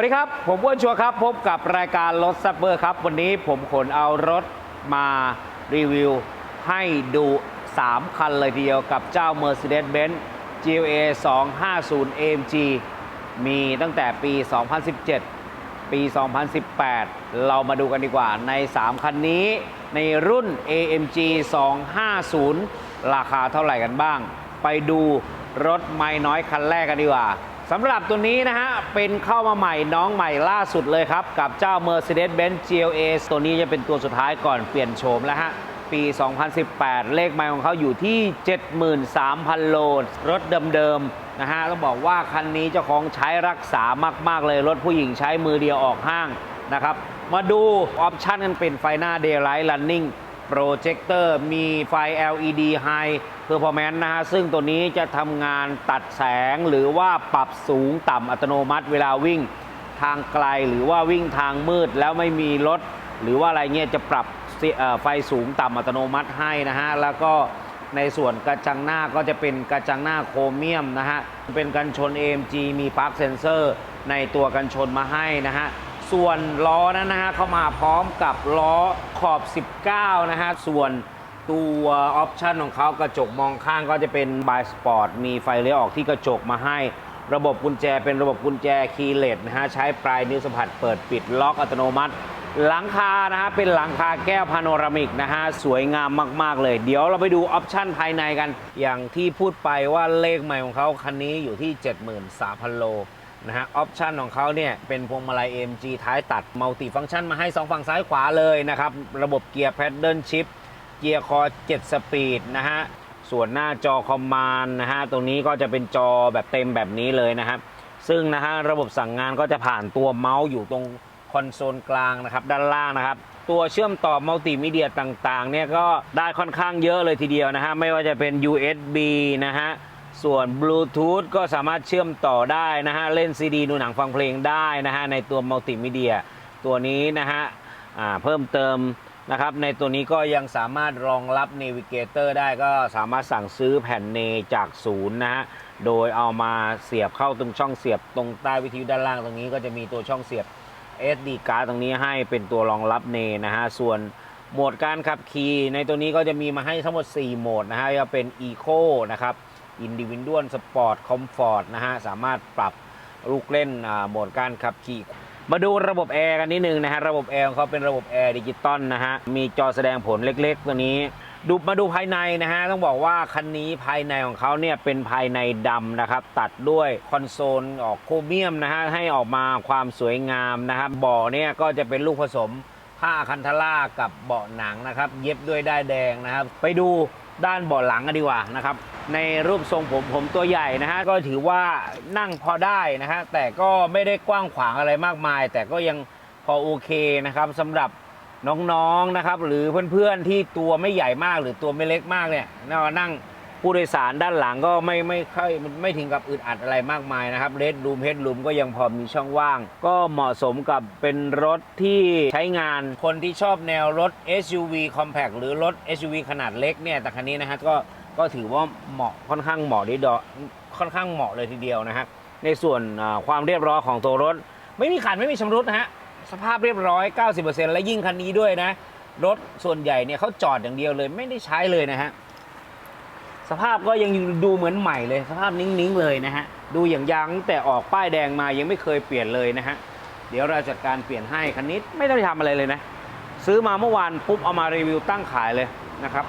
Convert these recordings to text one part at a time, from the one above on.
วัสดีครับ ผมอ้วนชัวครับ พบกับรายการรถซับเบอร์ครับ วันนี้ผมขนเอารถมารีวิว ให้ดู 3 คันเลยทีเดียวกับเจ้า Mercedes-Benz GLA 250 AMG มีตั้งแต่ปี 2017 ปี 2018 เรามาดูกันดีกว่าใน 3 คันนี้ในรุ่น AMG 250 ราคาเท่าไหร่กันบ้าง ไปดูรถไม่น้อยคันแรกกันดีกว่า สำหรับตัวนี้นะฮะ เป็นเข้ามาใหม่น้องใหม่ล่าสุดเลยครับ กับเจ้า Mercedes-Benz GLA ตัวนี้จะเป็นตัวสุดท้ายก่อนเปลี่ยนโฉมแล้วฮะ ปี 2018 เลขไมล์ของเขาอยู่ที่ 73,000 โลรถเดิมๆนะฮะต้องบอกว่าคันนี้เจ้าของใช้รักษามากๆเลย รถผู้หญิงใช้มือเดียวออกห้างนะครับ มาดูออปชั่นกันเป็นไฟหน้า Daylight Running โปรเจคเตอร์มีไฟ LED High Performance นะฮะ ซึ่งตัวนี้จะทำงานตัดแสงหรือว่าปรับสูงต่ำอัตโนมัติเวลาวิ่งทางไกลหรือว่าวิ่งทางมืดแล้วไม่มีรถ หรือว่าอะไรเงี้ยจะปรับไฟสูงต่ำอัตโนมัติให้นะฮะ แล้วก็ในส่วนกระจังหน้าก็จะเป็นกระจังหน้าโครเมียมนะฮะ เป็นกันชน AMG มีปลั๊กเซนเซอร์ในตัวกันชนมาให้นะฮะ ส่วนล้อนั้นนะฮะเข้ามาพร้อมกับล้อขอบ 19 นะฮะ ส่วนตัวออปชันของเขากระจกมองข้างก็จะเป็นบายสปอร์ตมีไฟเลี้ยวออกที่กระจกมาให้ ระบบกุญแจเป็นระบบกุญแจคีย์เลสนะฮะ ใช้ปลายนิ้วสัมผัสเปิดปิดล็อกอัตโนมัติ หลังคานะฮะ เป็นหลังคาแก้วพาโนรามิกนะฮะ สวยงามมาก ๆ เลย เดี๋ยวเราไปดูออปชันภายในกัน อย่างที่พูดไปว่าเลขใหม่ของเขาคันนี้อยู่ที่ 73,000 โล นะฮะออปชันของเขาเนี่ยเป็นพวงมาลัย AMG ท้ายตัดมัลติฟัง c t ชันมาให้ 2 ฝั่งซ้ายขวาเลยนะครับ ระบบเกียร์แพดเดิลชิพเกียร์คอ 7 สปีดนะฮะ ส่วนหน้าจอคอมมานด์นะฮะ ตรงนี้ก็จะเป็นจอแบบเต็มแบบนี้เลยนะครับ ซึ่งนะฮะระบบสั่งงานก็จะผ่านตัวเมาส์อยู่ตรงคอนโซลกลางนะครับ ด้านล่างนะครับ ตัวเชื่อมต่อมัลติมีเดียต่างๆเนี่ยก็ได้ค่อนข้างเยอะเลยทีเดียวนะฮะ ไม่ว่าจะเป็น USB นะฮะ ส่วนบลูทูธก็สามารถเชื่อมต่อได้นะฮะ เล่นซีดีดูหนังฟังเพลงได้นะฮะ ในตัวมัลติมีเดียตัวนี้นะฮะเพิ่มเติมนะครับ ในตัวนี้ก็ยังสามารถรองรับ n น v i เกเตอร์ได้ก็สามารถสั่งซื้อแผ่นเนจากศูนย์นะฮะ โดยเอามาเสียบเข้าตรงช่องเสียบตรงใต้วิทยุด้านล่างตรงนี้ก็จะมีตัวช่องเสียบ SD card ตรงนี้ให้เป็นตัวรองรับเนนะฮะ ส่วนโหมดการขับขี่ในตัวนี้ก็จะมีมาให้ทั้งหมด 4 โหมดนะฮะจะเป็น Eco นะครับ Individual Sport Comfort นะฮะ สามารถปรับลูกเล่นโหมดการขับขี่มาดูระบบแอร์กันนิดนึงนะฮะ ระบบแอร์ของเขาเป็นระบบแอร์ดิจิตอลนะฮะ มีจอแสดงผลเล็กๆ ตัวนี้ ดูมาดูภายในนะฮะ ต้องบอกว่าคันนี้ภายในของเขาเนี่ยเป็นภายในดำนะครับ ตัดด้วยคอนโซลออกโครเมียมนะฮะ ให้ออกมาความสวยงามนะครับเบาะเนี่ยก็จะเป็นลูกผสมผ้าคันทล่ากับเบาะหนังนะครับ เย็บด้วยด้ายแดงนะครับ ไปดู ด้านเบาะหลังกันดีกว่านะครับ ในรูปทรงผมผมตัวใหญ่นะฮะก็ถือว่านั่งพอได้นะฮะแต่ก็ไม่ได้กว้างขวางอะไรมากมาย แต่ก็ยังพอโอเคนะครับสำหรับน้องๆนะครับ หรือเพื่อนๆที่ตัวไม่ใหญ่มากหรือตัวไม่เล็กมากเนี่ยนั่ง ผู้โดยสารด้านหลังก็ไม่ไม่ค่อยไม่ถึงกับอึดอัดอะไรมากมายนะครับเ d ดรูมเฮดรูมก็ยังพอมีช่องว่าง ก็เหมาะสมกับเป็นรถที่ใช้งานคนที่ชอบแนวรถ SUV compact หรือรถ SUV ขนาดเล็กเนี่ยแต่คันนี้นะฮะก็ก็ถือว่าเหมาะค่อนข้างเหมาะดีดอค่อนข้างเหมาะเลยทีเดียวนะฮะในส่วนความเรียบร้อยของตัวรถ ไม่มีขัดไม่มีชำรุดนะฮะสภาพเรียบร้อย 90%และยิ่งคันนี้ด้วยนะ รถส่วนใหญ่เนี่ยเขาจอดอย่างเดียวเลยไม่ได้ใช้เลยนะฮะ สภาพก็ยังดูเหมือนใหม่เลย สภาพนิ่งๆเลยนะฮะ ดูอย่างยางตั้งแต่ออกป้ายแดงมายังไม่เคยเปลี่ยนเลยนะฮะ เดี๋ยวเราจัดการเปลี่ยนให้คันนี้ไม่ต้องทำอะไรเลยนะ ซื้อมาเมื่อวานปุ๊บเอามารีวิวตั้งขายเลยนะครับ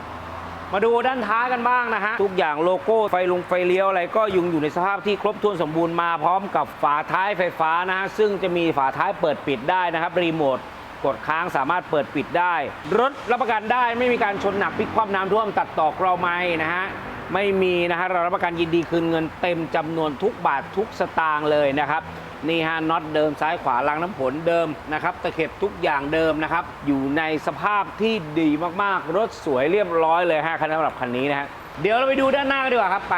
มาดูด้านท้ายกันบ้างนะฮะ ทุกอย่างโลโก้ไฟลุงไฟเลี้ยวอะไรก็ยุงอยู่ในสภาพที่ครบถ้วนสมบูรณ์มาพร้อมกับฝาท้ายไฟฟ้านะฮะซึ่งจะมีฝาท้ายเปิดปิดได้นะครับรีโมทกดค้างสามารถเปิดปิดได้ รถรับประกันได้ไม่มีการชนหนักพลิกคว่ำน้ำท่วมตัดต่อกรอไม้นะฮะ ไม่มีนะฮะเรารับประกันยินดีคืนเงินเต็มจำนวนทุกบาททุกสตางค์เลยนะครับนี่ฮะน็อตเดิมซ้ายขวาลังน้ำผลเดิมนะครับตะเข็บทุกอย่างเดิมนะครับ อยู่ในสภาพที่ดีมากๆ รถสวยเรียบร้อยเลยฮะคันสำหรับคันนี้นะฮะเดี๋ยวเราไปดูด้านหน้ากันดีกว่าครับไป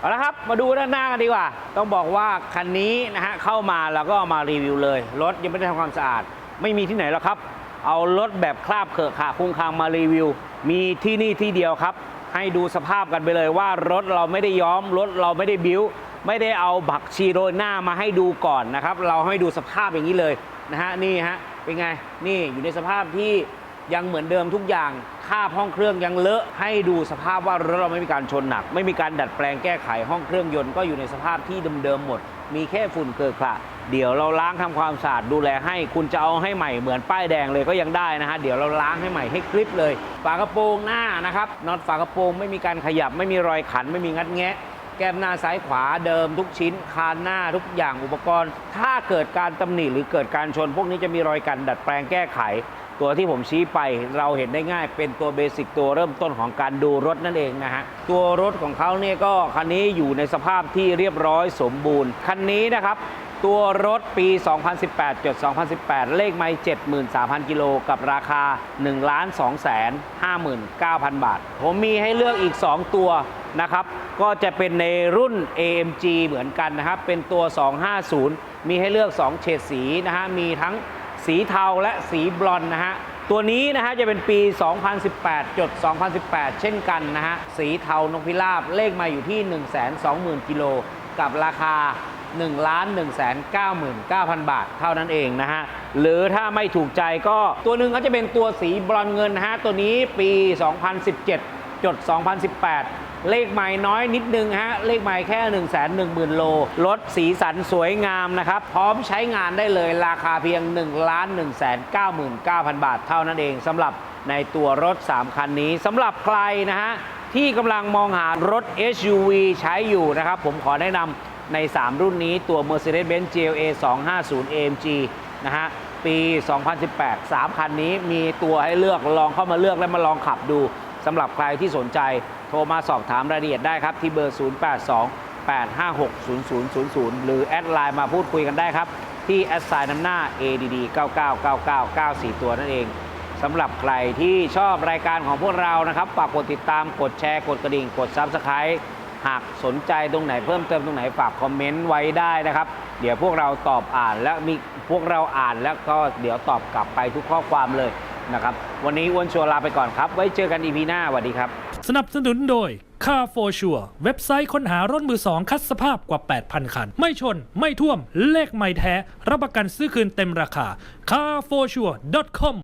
เอาละครับมาดูด้านหน้ากันดีกว่า ต้องบอกว่าคันนี้นะฮะเข้ามาเราก็เอามารีวิวเลย รถยังไม่ได้ทำความสะอาด ไม่มีที่ไหนแล้วครับ เอารถแบบคราบเขอะขาคุ้งคางมารีวิว มีที่นี่ที่เดียวครับ ให้ดูสภาพกันไปเลยว่ารถเราไม่ได้ย้อมรถเราไม่ได้บิ้ว ไม่ได้เอาบักชีโรยหน้ามาให้ดูก่อนนะครับ เราให้ดูสภาพอย่างนี้เลยนะฮะนี่ฮะเป็นไงนี่อยู่ในสภาพที่ ยังเหมือนเดิมทุกอย่างค่าห้องเครื่องยังเลอะให้ดูสภาพว่ารถเราไม่มีการชนหนัก ไม่มีการดัดแปลงแก้ไขห้องเครื่องยนต์ก็อยู่ในสภาพที่เดิมๆหมด มีแค่ฝุ่นเกิดขระเดี๋ยวเราล้างทำความสะอาดดูแลให้คุณจะเอาให้ใหม่เหมือนป้ายแดงเลยก็ยังได้นะฮะเดี๋ยวเราล้างให้ใหม่ให้กริปเลย ฝากระโปรงหน้านะครับน็อตฝากระโปรงไม่มีการขยับไม่มีรอยขันไม่มีงัดแงะแก้มหน้าซ้ายขวาเดิมทุกชิ้น คานหน้าทุกอย่างอุปกรณ์ ถ้าเกิดการตำหนิหรือเกิดการชน พวกนี้จะมีรอยกันดัดแปลงแก้ไข ตัวที่ผมชี้ไปเราเห็นได้ง่ายเป็นตัวเบสิกตัวเริ่มต้นของการดูรถนั่นเองนะฮะ ตัวรถของเขาเนี่ยก็คันนี้อยู่ในสภาพที่เรียบร้อยสมบูรณ์ คันนี้นะครับ ตัวรถปี 2018จด2018 เลขไม่73,000 กิโลกับราคา 1 2 5 9 0 0 0 บาท ผมมีให้เลือกอีก 2 ตัวนะครับ ก็จะเป็นในรุ่น AMG เหมือนกันนะครับ เป็นตัว 250 มีให้เลือก 2 เฉดสีนะฮะมีทั้ง สีเทาและสีบลอนนะฮะ ตัวนี้นะฮะจะเป็นปี 2018จด2018 เช่นกันนะฮะ สีเทานกพิราบเลขมาอยู่ที่ 120,000 กิโล กับราคา 1 1 9 9 0 0 บาท เท่านั้นเองนะฮะ หรือถ้าไม่ถูกใจก็ตัวหนึ่งก็จะเป็นตัวสีบรอนเงินนะฮะ ตัวนี้ปี 2017จด2018 เลขใหม่น้อยนิดนึงฮะ เลขใหม่แค่ 1 1 0 0 0 0 โล รถสีสันสวยงามนะครับ พร้อมใช้งานได้เลยราคาเพียง 1 1 9 9 0 0 0 บาทเท่านั้นเองสำหรับในตัวรถ 3 คันนี้สำหรับใครนะฮะ ที่กำลังมองหารถ SUV ใช้อยู่นะครับ ผมขอแนะนำใน 3 รุ่นนี้ตัว Mercedes-Benz GLA 250 AMG นะฮะปี 2018 3 คันนี้มีตัวให้เลือกลองเข้ามาเลือกและมาลองขับดู สำหรับใครที่สนใจโทรมาสอบถามรายละเอียดได้ครับที่เบอร์ 082 856 0000 หรือแอดไลน์มาพูดคุยกันได้ครับ ที่แอดไซน์น้ำหน้า ADD 999994 ตัวนั่นเองสำหรับใครที่ชอบรายการของพวกเรานะครับฝากกดติดตามกดแชร์ กดกระดิ่ง กด Subscribe หากสนใจตรงไหนเพิ่มเติมตรงไหนฝากคอมเมนต์ไว้ได้นะครับ เดี๋ยวพวกเราตอบอ่านและมีพวกเราอ่านแล้วก็เดี๋ยวตอบกลับไปทุกข้อความเลย นะครับ วันนี้อ้วนชัวร์ลาไปก่อนครับ ไว้เจอกันอีพีหน้าสวัสดีครับ สนับสนุนโดย Car for Sure เว็บไซต์ค้นหารถมือสองคัดสภาพกว่า 8,000 คัน ไม่ชน ไม่ท่วม เลขไม่แท้ รับประกันซื้อคืนเต็มราคา carforsure.com